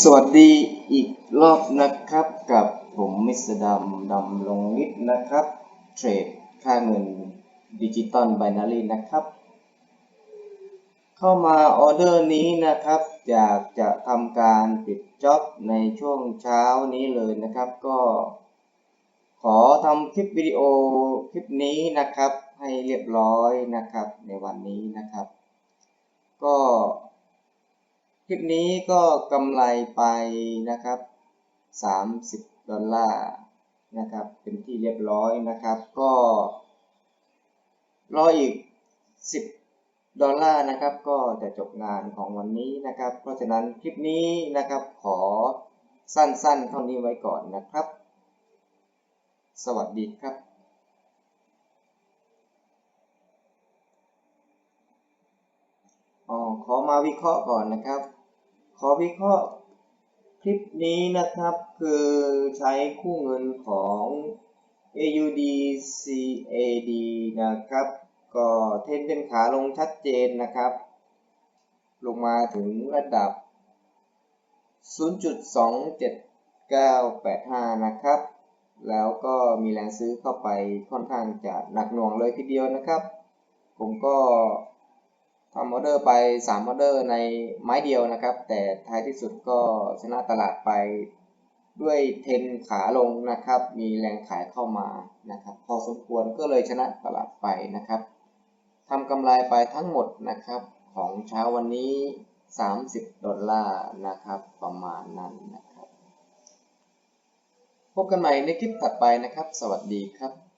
สวัสดีอีกรอบนะครับกับผมมิสเตอร์ดำดำลงนิดนะครับ เทรดค่าเงินดิจิตอลไบนารีนะครับ เข้ามาออเดอร์นี้นะครับอยากจะทำการปิดจ็อบในช่วงเช้านี้เลยนะครับ ก็ขอทำคลิปวิดีโอคลิปนี้นะครับ ให้เรียบร้อยนะครับในวันนี้นะครับ ก็ ลิปนี้ก็กำไรไปนะครับ 30 ดอลลาร์นะครับ เป็นที่เรียบร้อยนะครับ ก็รออีก 10 ดอลลาร์นะครับ ก็จะจบงานของวันนี้นะครับ เพราะฉะนั้นคลิปนี้นะครับขอสั้นๆ เท่านี้ไว้ก่อนนะครับ สวัสดีครับอ๋อขอมาวิเคราะห์ก่อนนะครับ ขอวิเคราะห์คลิปนี้นะครับคือใช้คู่เงินของ AUD CAD นะครับ ก็เทนเป็นขาลงชัดเจนนะครับ ลงมาถึงระดับ 0.27985 นะครับ แล้วก็มีแรงซื้อเข้าไปค่อนข้างจะหนักหน่วงเลยทีเดียวนะครับ ผมก็ ทำออเดอร์ไป3ออเดอร์ในไม้เดียวนะครับ แต่ท้ายที่สุดก็ชนะตลาดไปด้วยเทนขาลงนะครับ มีแรงขายเข้ามานะครับ พอสมควรก็เลยชนะตลาดไปนะครับทำกำไรไปทั้งหมดนะครับของเช้าวันนี้ 30 ดอลลาร์นะครับ ประมาณนั้นนะครับ พบกันใหม่ในคลิปถัดไปนะครับ สวัสดีครับ